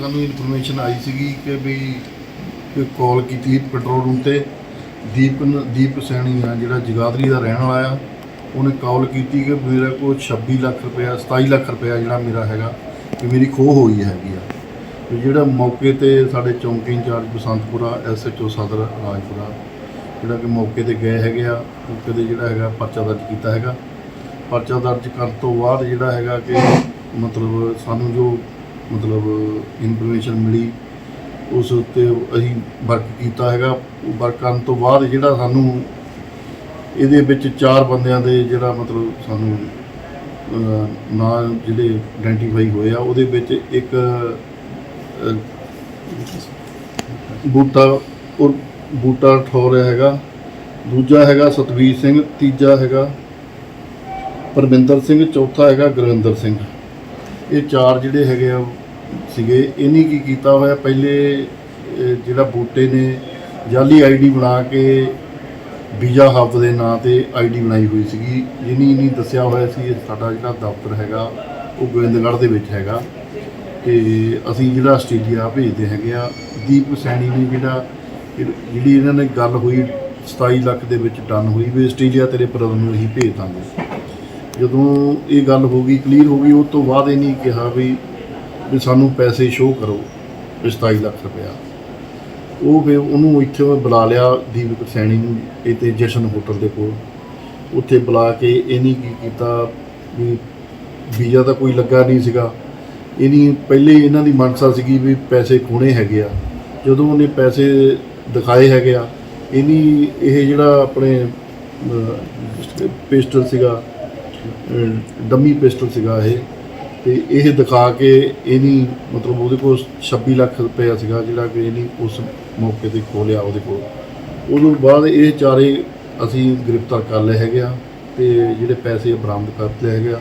ਸਾਨੂੰ ਇਨਫੋਰਮੇਸ਼ਨ ਆਈ ਸੀਗੀ ਕਿ ਵੀ ਕਿ ਕਾਲ ਕੀਤੀ ਪੈਟਰੋਲ ਰੂਮ ਤੇ। ਦੀਪ ਦੀਪ ਸੈਣੀ ਆ ਜਿਹੜਾ ਜਗਾਦਰੀ ਦਾ ਰਹਿਣ ਵਾਲਾ ਆ, ਉਹਨੇ ਕਾਲ ਕੀਤੀ ਕਿ ਮੇਰੇ ਕੋਲ 26 ਲੱਖ ਰੁਪਇਆ 27 ਲੱਖ ਰੁਪਇਆ ਜਿਹੜਾ ਮੇਰਾ ਹੈਗਾ ਕਿ ਮੇਰੀ ਖੋਹ ਹੋਈ ਹੈਗੀ ਆ। ਤੇ ਜਿਹੜਾ ਮੌਕੇ ਤੇ ਸਾਡੇ ਚੌਂਕੀ ਇੰਚਾਰਜ ਬਸੰਤਪੁਰਾ ਐਸਐਚਓ ਸਦਰ ਰਾਜਪੁਰਾ, ਜਿਹੜਾ ਕਿ ਮੌਕੇ ਤੇ ਗਏ ਹੈਗੇ ਆ, ਮੌਕੇ ਤੇ ਜਿਹੜਾ ਹੈਗਾ ਪਰਚਾ ਦਰਜ ਕੀਤਾ ਹੈਗਾ। ਪਰਚਾ ਦਰਜ ਕਰਨ ਤੋਂ ਬਾਅਦ ਜਿਹੜਾ ਹੈਗਾ ਕਿ ਮਤਲਬ ਸਾਨੂੰ ਜੋ ਮਤਲਬ ਇਨਫੋਰਮੇਸ਼ਨ ਮਿਲੀ, ਉਸ ਉੱਤੇ ਅਸੀਂ ਵਰਕ ਕੀਤਾ ਹੈਗਾ। ਵਰਕ ਕਰਨ ਤੋਂ ਬਾਅਦ ਜਿਹੜਾ ਸਾਨੂੰ ਇਹਦੇ ਵਿੱਚ ਚਾਰ ਬੰਦਿਆਂ ਦੇ ਜਿਹੜਾ ਮਤਲਬ ਸਾਨੂੰ ਨਾਂ ਜਿਹੜੇ ਆਇਡੈਂਟੀਫਾਈ ਹੋਏ ਆ, ਉਹਦੇ ਵਿੱਚ ਇੱਕ ਬੂਟਾ ਔਰ ਬੂਟਾ ਠੌਰ ਹੈਗਾ। ਦੂਜਾ ਹੈਗਾ ਸਤਵੀਰ ਸਿੰਘ, ਤੀਜਾ ਹੈਗਾ ਪਰਮਿੰਦਰ ਸਿੰਘ, ਚੌਥਾ ਹੈਗਾ ਗੁਰਵਿੰਦਰ ਸਿੰਘ। ਇਹ ਚਾਰ ਜਿਹੜੇ ਹੈਗੇ ਆ ਸੀਗੇ। ਇਹਨੇ ਕੀ ਕੀਤਾ ਹੋਇਆ? ਪਹਿਲੇ ਜਿਹੜਾ ਬੂਟੇ ਨੇ ਜਾਲੀ ਆਈਡੀ ਬਣਾ ਕੇ ਵੀਜ਼ਾ ਹੱਬ ਦੇ ਨਾਂ ਤੇ ਆਈਡੀ ਬਣਾਈ ਹੋਈ ਸੀਗੀ। ਜਿਹਨੀ ਇਹਨੀ ਦੱਸਿਆ ਹੋਇਆ ਸੀ ਸਾਡਾ ਜਿਹੜਾ ਦਫ਼ਤਰ ਹੈਗਾ, ਉਹ ਗੋਬਿੰਦਗੜ੍ਹ ਦੇ ਵਿੱਚ ਹੈਗਾ। ਤੇ ਅਸੀਂ ਜਿਹੜਾ ਆਸਟ੍ਰੇਲੀਆ ਭੇਜਦੇ ਹੈਗੇ ਆ। ਦੀਪ ਸੈਣੀ ਨੇ ਜਿਹੜਾ, ਜਿਹੜੀ ਇਹਨਾਂ ਨੇ ਗੱਲ ਹੋਈ 27 ਲੱਖ ਦੇ ਵਿੱਚ ਡਨ ਹੋਈ ਵੀ ਆਸਟ੍ਰੇਲੀਆ ਤੇਰੇ ਬ੍ਰਦਰ ਨੂੰ ਅਸੀਂ ਭੇਜ ਦਾਂਗੇ। ਜਦੋਂ ਇਹ ਗੱਲ ਹੋ ਗਈ ਕਲੀਅਰ ਹੋ ਗਈ, ਉਸ ਤੋਂ ਬਾਅਦ ਇਹ ਨਹੀਂ ਕਿਹਾ ਵੀ ਵੀ ਸਾਨੂੰ ਪੈਸੇ ਸ਼ੋਅ ਕਰੋ, ਵੀ 27 ਲੱਖ ਰੁਪਇਆ। ਉਹ ਫਿਰ ਉਹਨੂੰ ਇੱਥੇ ਮੈਂ ਬੁਲਾ ਲਿਆ ਦੀਪਕ ਸੈਣੀ ਨੂੰ, ਇੱਥੇ ਜਸ਼ਨ ਹੋਟਲ ਦੇ ਕੋਲ। ਉੱਥੇ ਬੁਲਾ ਕੇ ਇਹਨੇ ਕੀ ਕੀਤਾ ਵੀ ਵੀਜ਼ਾ ਤਾਂ ਕੋਈ ਲੱਗਾ ਨਹੀਂ ਸੀਗਾ। ਇਹਨੀ ਪਹਿਲੇ ਇਹਨਾਂ ਦੀ ਮਨਸਾ ਸੀਗੀ ਵੀ ਪੈਸੇ ਖੋਣੇ ਹੈਗੇ ਆ। ਜਦੋਂ ਉਹਨੇ ਪੈਸੇ ਦਿਖਾਏ ਹੈਗੇ ਆ ਇਹਨੀ ਇਹ ਜਿਹੜਾ ਆਪਣੇ ਪਿਸਟਲ ਸੀਗਾ ਡੰਮੀ ਪਿਸਟਲ ਸੀਗਾ ਇਹ। ਤੇ ਇਹ ਦਿਖਾ ਕੇ ਇਹਨੀ ਮਤਲਬ ਉਹਦੇ ਕੋਲ 26 ਲੱਖ ਰੁਪਇਆ ਸੀਗਾ ਜਿਹੜਾ ਕਿ ਇਹਨੀ ਉਸ ਮੌਕੇ ਤੇ ਖੋਲਿਆ ਉਹਦੇ ਕੋਲ। ਉਦੋਂ ਬਾਅਦ ਇਹ ਚਾਰੇ ਅਸੀਂ ਗ੍ਰਿਫਤਾਰ ਕਰ ਲਏ ਹੈਗੇ ਆ ਤੇ ਜਿਹੜੇ ਪੈਸੇ ਬਰਾਮਦ ਕਰ ਲਏ ਹੈਗੇ ਆ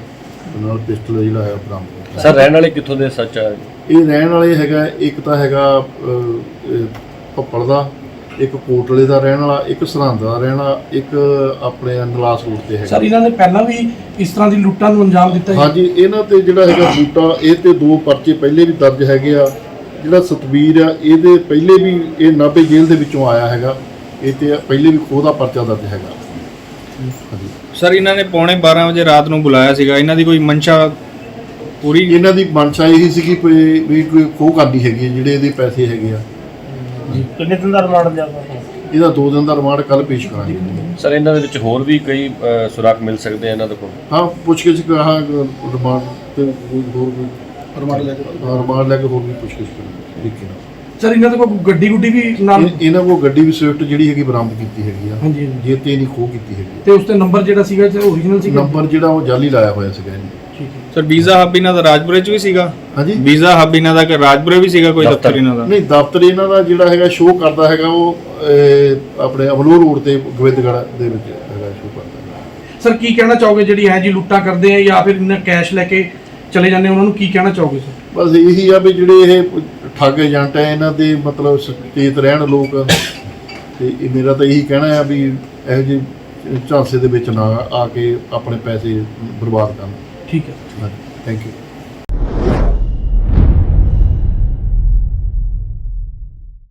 ਨਾਲ ਪਿਸਟਲ ਜਿਹੜਾ ਹੈ ਬਰਾਮਦ ਸਰ ਰਹਿਣ ਵਾਲੇ ਕਿੱਥੋਂ ਦੇ ਸੱਚ ਆ? ਇਹ ਰਹਿਣ ਵਾਲੇ ਹੈਗਾ ਇੱਕ ਤਾਂ ਹੈਗਾ ਇਹ ਭੱਪੜ ਦਾ ਇੱਕ ਕੋਟਲੇ ਦਾ ਰਹਿਣ ਵਾਲਾ ਇੱਕ ਸਰਹੰਦ ਦਾ ਰਹਿਣ ਵਾਲਾ ਇੱਕ ਆਪਣੇ ਨਲਾਸ ਰੋਡ ਤੇ ਹੈਗਾ। ਸਰ ਇਹਨਾਂ ਨੇ ਪਹਿਲਾਂ ਵੀ ਇਸ ਤਰ੍ਹਾਂ ਦੀ ਲੁੱਟਾਂ ਨੂੰ ਅੰਜਾਮ ਦਿੱਤਾ ਹੈ ਹਾਂਜੀ ਇਹਨਾਂ ਤੇ ਜਿਹੜਾ ਹੈਗਾ ਬੂਟਾ ਇਹ ਤੇ ਦੋ ਪਰਚੇ ਪਹਿਲੇ ਵੀ ਦਰਜ ਹੈਗੇ ਆ। ਜਿਹੜਾ ਸਤਵੀਰ ਆ ਇਹਦੇ ਪਹਿਲੇ ਵੀ ਇਹ ਨਾਭੇ ਜੇਲ੍ਹ ਦੇ ਵਿੱਚੋਂ ਆਇਆ ਹੈਗਾ। ਇਹ ਤੇ ਪਹਿਲੇ ਵੀ ਖੋਹ ਦਾ ਪਰਚਾ ਦਰਜ ਹੈਗਾ। ਹਾਂਜੀ। ਸਰ ਇਹਨਾਂ ਨੇ ਪੌਣੇ 12 ਵਜੇ ਰਾਤ ਨੂੰ ਬੁਲਾਇਆ ਸੀਗਾ। ਇਹਨਾਂ ਦੀ ਕੋਈ ਮਨਸ਼ਾ ਪੂਰੀ ਇਹਨਾਂ ਦੀ ਮਨਸ਼ਾ ਇਹੀ ਸੀਗੀ ਵੀ ਵੀ ਕੋਈ ਖੋਹ ਕਰਨੀ ਹੈਗੀ ਹੈ, ਜਿਹੜੇ ਇਹਦੇ ਪੈਸੇ ਹੈਗੇ ਆ। ਕਿੰਨੇ ਦਿਨ ਦਾ ਰਿਮਾਂਡ ਲਿਆਉਂਦਾ ਇਹਦਾ ਦੋ ਦਿਨ ਦਾ ਰਿਮਾਂਡ ਕੱਲ ਪੇਸ਼ ਕਰਾਂਗੇ। ਸਰ ਇਹਨਾਂ ਦੇ ਵਿੱਚ ਹੋਰ ਵੀ ਕਈ ਅ, ਸੁਰਾਖ ਮਿਲ ਸਕਦੇ ਆ ਇਹਨਾਂ ਦੇ ਕੋਲ? ਹਾਂ ਪੁੱਛ ਕੇ ਕਹਾ ਰਿਮਾਂਡ ਤੇ ਹੋਰ ਵੀ ਰਿਮਾਂਡ ਲੈ ਕੇ ਰਿਮਾਂਡ ਲੈ ਕੇ ਹੋਰ ਵੀ ਪੁੱਛ ਕੇ ਕਰਾਂਗੇ। ਤਰੀਕੇ ਨਾਲ ਸਰ ਇਹਨਾਂ ਦੇ ਕੋਲ ਗੱਡੀ ਗੁੱਡੀ ਵੀ ਨਾਲ ਇਹ- ਇਹਨਾਂ ਕੋਲ ਗੱਡੀ ਵੀ ਸਵਿਫਟ ਜਿਹੜੀ ਹੈਗੀ ਬਰਾਮਦ ਕੀਤੀ ਹੈਗੀ ਆ। ਹਾਂਜੀ ਹਾਂਜੀ। ਜੇ ਤੇ ਨਹੀਂ ਖੋਹ ਕੀਤੀ ਹੈਗੀ। ਤੇ ਉਸ ਤੇ ਨੰਬਰ ਜਿਹੜਾ ਸੀਗਾ ਤੇ ਓਰੀਜਨਲ ਸੀਗਾ? ਨੰਬਰ ਜਿਹੜਾ ਉਹ ਜਾਲੀ ਲਾਇਆ ਹੋਇਆ ਸੀਗਾ ਇਹਨੇ। ਠੀਕ ਹੈ ਸਰ ਵੀਜ਼ਾ ਹੱਬ ਇਹਨਾਂ ਦਾ ਰਾਜਪੁਰੇ ਚ ਵੀ ਸੀਗਾ? ਹਾਂਜੀ। ਵੀਜ਼ਾ ਹੱਬ ਇਹਨਾਂ ਦਾ ਕਿ ਰਾਜਪੁਰੇ ਵੀ ਸੀਗਾ ਕੋਈ ਦਫ਼ਤਰ। ਇਹਨਾਂ ਦਾ? ਨਹੀਂ ਦਫ਼ਤਰ ਇਹਨਾਂ ਦਾ ਜਿਹੜਾ ਹੈਗਾ ਸ਼ੋਅ ਕਰਦਾ ਹੈਗਾ ਉਹ ਆਪਣੇ ਅਮਲੋਹ ਰੋਡ ਤੇ ਗੋਬਿੰਦਗੜ੍ਹ ਦੇ ਵਿੱਚ ਹੈਗਾ ਸ਼ੋਅ ਕਰਦਾ। ਸਰ ਕੀ ਕਹਿਣਾ ਚਾਹੋਗੇ ਜਿਹੜੀ ਹੈ ਜੀ ਲੁੱਟਾਂ ਕਰਦੇ ਆ ਜਾਂ ਫਿਰ ਇਹਨਾਂ ਕੈਸ਼ ਲੈ ਕੇ ਚਲੇ ਜਾਂਦੇ ਆ, ਉਹਨਾਂ ਨੂੰ ਕੀ ਕਹਿਣਾ ਚਾਹੋਗੇ ਸਰ? ਬਸ ਇਹੀ ਆ ਵੀ ਜਿਹੜੇ ਇਹ ਠੱਗ ਏਜੰਟ ਹੈ ਇਹਨਾਂ ਦੇ ਮਤਲਬ ਸੁਚੇਤ ਰਹਿਣ ਲੋਕ। ਤੇ ਇਹ ਮੇਰਾ ਤਾਂ ਇਹੀ ਕਹਿਣਾ ਆ ਵੀ ਇਹੋ ਜਿਹੇ ਝਾਂਸੇ ਦੇ ਵਿੱਚ ਨਾ ਆ ਕੇ ਆਪਣੇ ਪੈਸੇ ਬਰਬਾਦ ਕਰਨ। ਠੀਕ ਹੈ ਥੈਂਕ ਯੂ